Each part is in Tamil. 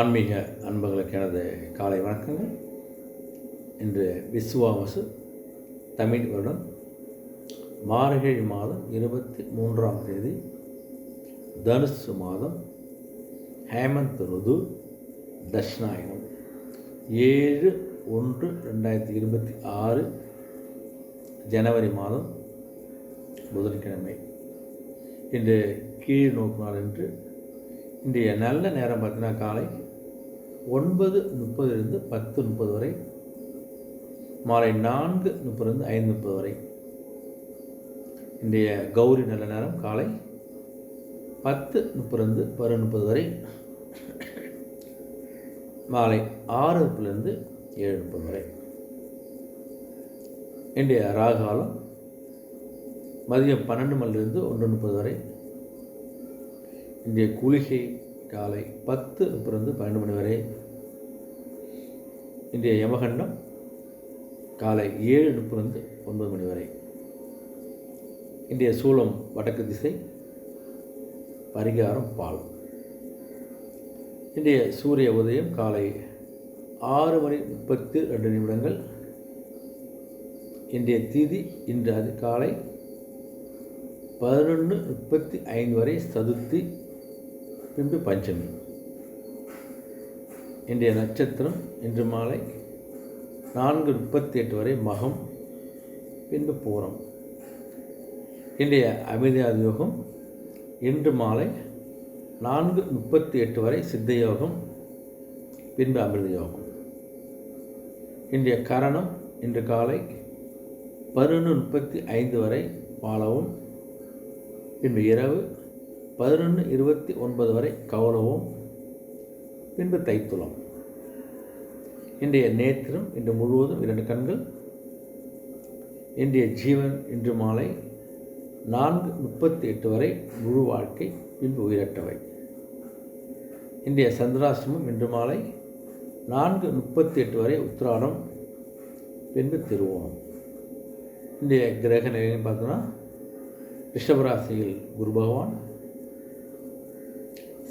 ஆன்மீக அன்பர்களுக்கு எனது காலை வணக்கங்கள். இன்று விஸ்வாவசு தமிழ் வருடம் மார்கழி மாதம் இருபத்தி மூன்றாம் தேதி தனுசு மாதம் ஹேமந்த் ருது தட்சிணாயனம். ஏழு ஒன்று ரெண்டாயிரத்தி இருபத்தி ஆறு ஜனவரி மாதம் புதன்கிழமை. இன்று கீழ் நோக்கு நாள் என்று இன்றைய நல்ல நேரம் பார்த்தீங்கன்னா காலை ஒன்பது முப்பதிலிருந்து பத்து முப்பது வரை. மாலை நான்கு முப்பதுலேருந்து ஐந்து முப்பது வரை. இன்றைய கௌரி நல்ல நேரம் காலை பத்து முப்பதுலேருந்து பதினொன்று முப்பது வரை. மாலை ஆறு முப்பதுலேருந்து ஏழு முப்பது வரை. இன்றைய ராகாலம் மதியம் பன்னெண்டு மணிலிருந்து ஒன்று முப்பது வரை. இன்றைய குளிகை காலை பத்து முப்பதுலேருந்து பன்னெண்டு மணி வரை. இன்றைய யமகண்டம் காலை ஏழு முப்பதுலேருந்து ஒன்பது மணி வரை. இன்றைய சூளம் வடக்கு திசை பரிகாரம் பால். இன்றைய சூரிய உதயம் காலை ஆறு மணி முப்பத்தி ரெண்டு நிமிடங்கள். இன்றைய திதி இன்று அது காலை பதினொன்று முப்பத்தி ஐந்து வரை சதுர்த்தி பின்பு பஞ்சமி. இன்றைய நட்சத்திரம் இன்று மாலை நான்கு முப்பத்தி எட்டு வரை மகம் பின்பு பூரம். இன்றைய அமிர்தாதி யோகம் இன்று மாலை நான்கு முப்பத்தி எட்டு வரை சித்த யோகம் பின்பு அமிர்த யோகம். இன்றைய கரணம் இன்று காலை பதினொன்று முப்பத்தி ஐந்து வரை பாலவும் பின்பு இரவு பதினொன்று இருபத்தி ஒன்பது வரை கௌரவம் பின்பு தைத்துளம் இன்றைய நேத்திரம் இன்று முழுவதும் இரண்டு கண்கள் இன்றைய ஜீவன் இன்று மாலை நான்கு முப்பத்தி எட்டு வரை முழு வாழ்க்கை பின்பு உயிரட்டவை இன்றைய சந்திராசிரமம் இன்று மாலை நான்கு முப்பத்தி எட்டு வரை உத்திராடம் பின்பு திருவோணம். இன்றைய கிரக நிலைன்னு பார்த்தோன்னா ரிஷபராசியில் குரு பகவான்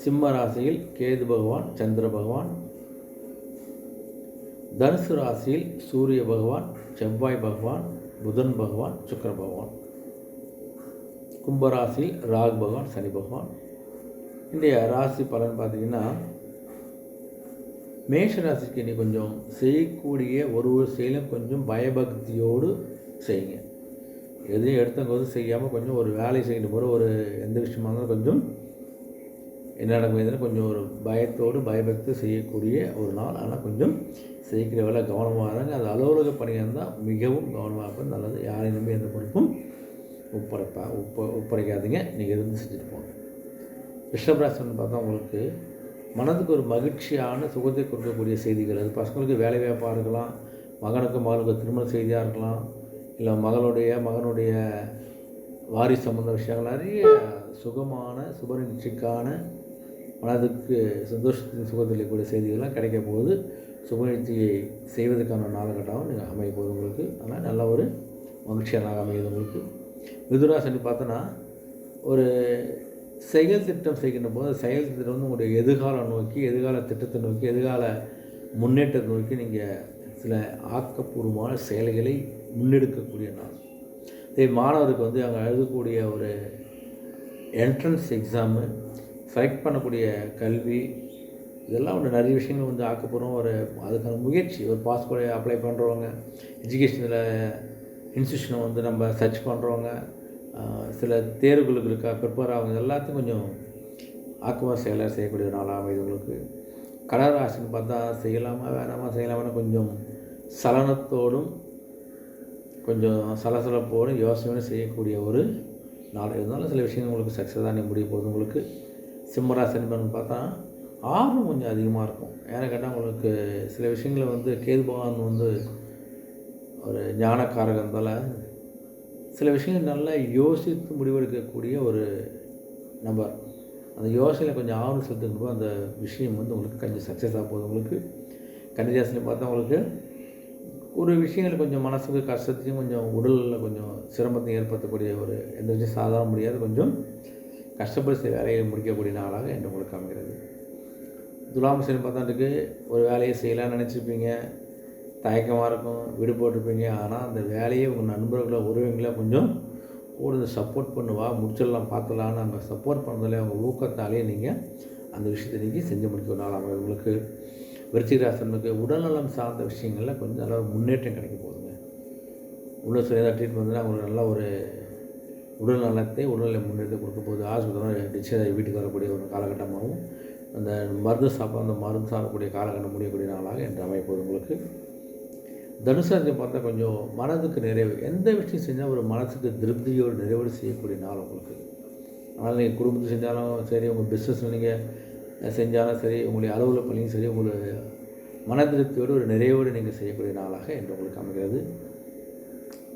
சிம்ம ராசியில் கேது பகவான் சந்திர பகவான். தனுசு ராசியில் சூரிய பகவான் செவ்வாய் பகவான் புதன் பகவான் சுக்கர பகவான். கும்பராசியில் ராகு பகவான் சனி பகவான். இன்றைய ராசி பலன் பார்த்தீங்கன்னா மேஷ ராசிக்கு நீ கொஞ்சம் செய்யக்கூடிய ஒரு ஒரு செயலும் கொஞ்சம் பயபக்தியோடு செய்யுங்க. எதையும் எடுத்தவங்க செய்யாமல் கொஞ்சம் ஒரு வேலை செய்யணும் போகிற ஒரு எந்த விஷயமா இருந்தாலும் கொஞ்சம் என்ன நடக்கும் கொஞ்சம் ஒரு பயத்தோடு பயபக்தி செய்யக்கூடிய ஒரு நாள். ஆனால் கொஞ்சம் செய்கிற வேலை கவனமாக இருந்தாங்க அது அலுவலக பணியாக இருந்தால் மிகவும் கவனமாக இருப்பது நல்லது. யாரையும் நம்பி எந்த பொறுப்பும் ஒப்படைப்பா ஒப்ப ஒப்படைக்காதீங்க. நீங்கள் இருந்து செஞ்சுட்டு போங்க. ரிஷபராசன் பார்த்தா உங்களுக்கு மனதுக்கு ஒரு மகிழ்ச்சியான சுகத்தை கொடுக்கக்கூடிய செய்திகள். அது பசங்களுக்கு வேலை வாய்ப்பாக இருக்கலாம். மகனுக்கு மகளுக்கு திருமண செய்தியாக இருக்கலாம். இல்லை மகளுடைய மகனுடைய வாரிசு சம்மந்த விஷயங்கள். நிறைய சுகமான சுப நிகழ்ச்சிக்கான மனதுக்கு சந்தோஷத்தின் சுகத்தில் கூடிய செய்திகள்லாம் கிடைக்க போகுது. சுபநிகழ்ச்சியை செய்வதற்கான நாளகட்டமாகவும் நீங்கள் அமைய போகுது உங்களுக்கு. ஆனால் நல்ல ஒரு மகிழ்ச்சியான அமையுது உங்களுக்கு. மிதுராசனி பார்த்தோன்னா ஒரு செயல் திட்டம் செய்கின்ற போது செயல் திட்டம் வந்து உங்களுடைய எதிர்காலம் நோக்கி எதிர்கால திட்டத்தை நோக்கி எதிர்கால முன்னேற்றத்தை நோக்கி நீங்கள் சில ஆக்கப்பூர்வமான செயல்களை முன்னெடுக்கக்கூடிய நாள். இதே மாணவருக்கு வந்து அங்கே எழுதக்கூடிய ஒரு என்ட்ரன்ஸ் எக்ஸாமு செலக்ட் பண்ணக்கூடிய கல்வி இதெல்லாம் ஒன்று நிறைய விஷயங்கள் வந்து ஆக்கப்பூர்வம் ஒரு அதுக்கான முயற்சி ஒரு பாஸ்போர்ட் அப்ளை பண்ணுறவங்க எஜுகேஷனில் இன்ஸ்டியூஷனை வந்து நம்ம சர்ச் பண்ணுறவங்க சில தேர்வுகளுக்கு இருக்கா ப்ரிப்பேர் ஆகுங்க எல்லாத்தையும் கொஞ்சம் ஆக்கமாக செயலாக செய்யக்கூடிய நாளாக அமைது உங்களுக்கு. கடகராசின்னு பார்த்தா செய்யலாமா வேணாமா செய்யலாமான்னு கொஞ்சம் சலனத்தோடும் கொஞ்சம் சலசலப்போடும் யோசனையோடு செய்யக்கூடிய ஒரு நாள். இருந்தாலும் சில விஷயங்கள் உங்களுக்கு சக்ஸஸ் தான் முடிய போகுது உங்களுக்கு. சிம்மராசனிபன் பார்த்தா ஆர்வம் கொஞ்சம் அதிகமாக இருக்கும். ஏன்னா கேட்டால் உங்களுக்கு சில விஷயங்களை வந்து கேது பகவான் வந்து ஒரு ஞானக்காரகந்தால் சில விஷயங்கள் நல்லா யோசித்து முடிவெடுக்கக்கூடிய ஒரு நபர். அந்த யோசனையில் கொஞ்சம் ஆர்வம் செலுத்துக்கும் அந்த விஷயம் வந்து உங்களுக்கு கொஞ்சம் சக்ஸஸ் ஆக போகுது உங்களுக்கு. கன்னிராசினி பார்த்தா உங்களுக்கு ஒரு விஷயங்கள் கொஞ்சம் மனசுக்கு கஷ்டத்தையும் கொஞ்சம் உடலில் கொஞ்சம் சிரமத்தையும் ஏற்படுத்தக்கூடிய ஒரு எந்த விஷயம் சாதாரண முடியாது கொஞ்சம் கஷ்டப்பட்டு சில வேலையை முடிக்கக்கூடிய நாளாக என்று உங்களுக்கு அமைகிறது. துலாம் சனி பத்தாண்டுக்கு ஒரு வேலையை செய்யலாம்னு நினச்சிருப்பீங்க. தயக்கமாக இருக்கும் விடுபட்டிருப்பீங்க ஆனால் அந்த வேலையை உங்கள் நண்பர்களை உறவிங்களை கொஞ்சம் கூட சப்போர்ட் பண்ணுவா முடிச்சிடலாம் பார்த்துலான்னு அவங்க சப்போர்ட் பண்ணதில்லை அவங்க ஊக்கத்தாலே நீங்கள் அந்த விஷயத்தை நீங்கள் செஞ்சு முடிக்க ஒரு நாள் அவங்க உங்களுக்கு விருச்சிகராசனுக்கு உடல்நலம் சார்ந்த விஷயங்களில் கொஞ்சம் நல்ல முன்னேற்றம் கிடைக்க போகுதுங்க. உள்ள சரியாக ட்ரீட்மெண்ட்னா அவங்களுக்கு நல்ல ஒரு உடல் நலத்தை உடல்நிலை முன்னேற்றி கொடுக்க போது ஆஸ்பத்திரி டிஸ்சார்ஜ் வீட்டுக்கு வரக்கூடிய ஒரு காலகட்டமாகவும் அந்த மருந்து சாப்பிட அந்த மருந்து சாப்பிடக்கூடிய காலகட்டம் முடியக்கூடிய நாளாக என்று அமைப்பது உங்களுக்கு. தனுசாரத்தை பார்த்தா கொஞ்சம் மனதுக்கு நிறைவு எந்த விஷயம் செஞ்சால் ஒரு மனதுக்கு திருப்தியோடு நிறைவோடு செய்யக்கூடிய நாள் உங்களுக்கு. அதனால் நீங்கள் குடும்பத்தை செஞ்சாலும் சரி உங்கள் பிஸ்னஸ் நீங்கள் செஞ்சாலும் சரி உங்களுடைய அலுவலக பணியும் சரி உங்களுடைய மன திருப்தியோடு ஒரு நிறைவோடு நீங்கள் செய்யக்கூடிய நாளாக என்று உங்களுக்கு அமைகிறது.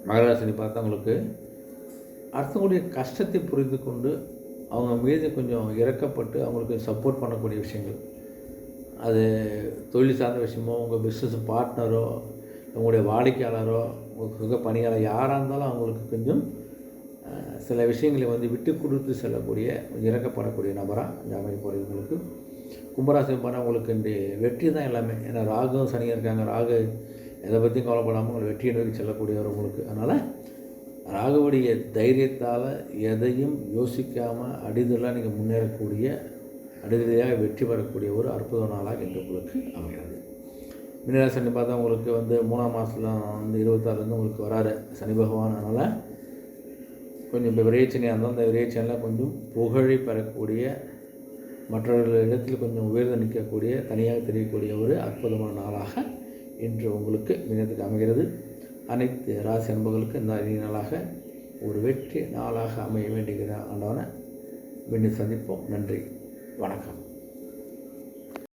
மகராசினி பார்த்தா உங்களுக்கு அடுத்தவங்களுடைய கஷ்டத்தை புரிந்து கொண்டு அவங்க மீது கொஞ்சம் இறக்கப்பட்டு அவங்களுக்கு சப்போர்ட் பண்ணக்கூடிய விஷயங்கள். அது தொழில் சார்ந்த விஷயமோ உங்கள் பிஸ்னஸ் பார்ட்னரோ உங்களுடைய வாடிக்கையாளரோ உங்கள் சுக பணியாளர் யாராக இருந்தாலும் அவங்களுக்கு கொஞ்சம் சில விஷயங்களை வந்து விட்டு கொடுத்து செல்லக்கூடிய இறக்கப்படக்கூடிய நபராக இந்த அமைப்பு உங்களுக்கு கும்பராசி பண்ணால் உங்களுக்கு இந்த வெற்றி தான் எல்லாமே. ஏன்னா ராகும் சனியாக இருக்காங்க ராகு எதை பற்றியும் கவலைப்படாமல் உங்களை வெற்றியை நோக்கி செல்லக்கூடியவர் உங்களுக்கு. அதனால் ராகுவுடைய தைரியத்தால் எதையும் யோசிக்காமல் அடிதலாக நீங்கள் முன்னேறக்கூடிய அடிதலையாக வெற்றி பெறக்கூடிய ஒரு அற்புத நாளாக இன்று உங்களுக்கு அமைகிறது. மீனராசனி பார்த்தா உங்களுக்கு வந்து மூணாம் மாதத்தில் வந்து இருபத்தாறுலேருந்து உங்களுக்கு வராரு சனி பகவான். அதனால் கொஞ்சம் இப்போ விரைச்சனையாக இருந்தால் அந்த விரைச்சனையில் கொஞ்சம் புகழை பெறக்கூடிய மற்றவர்கள் இடத்தில் கொஞ்சம் உயர்ந்து நிற்கக்கூடிய தனியாக தெரியக்கூடிய ஒரு அற்புதமான நாளாக இன்று உங்களுக்கு மினத்துக்கு அமைகிறது. அனைத்து ராசி அன்புகளுக்கு இந்த அரிய நாளாக ஒரு வெற்றி நாளாக அமைய வேண்டுகிற ஆண்டவனை மீண்டும் சந்திப்போம். நன்றி. வணக்கம்.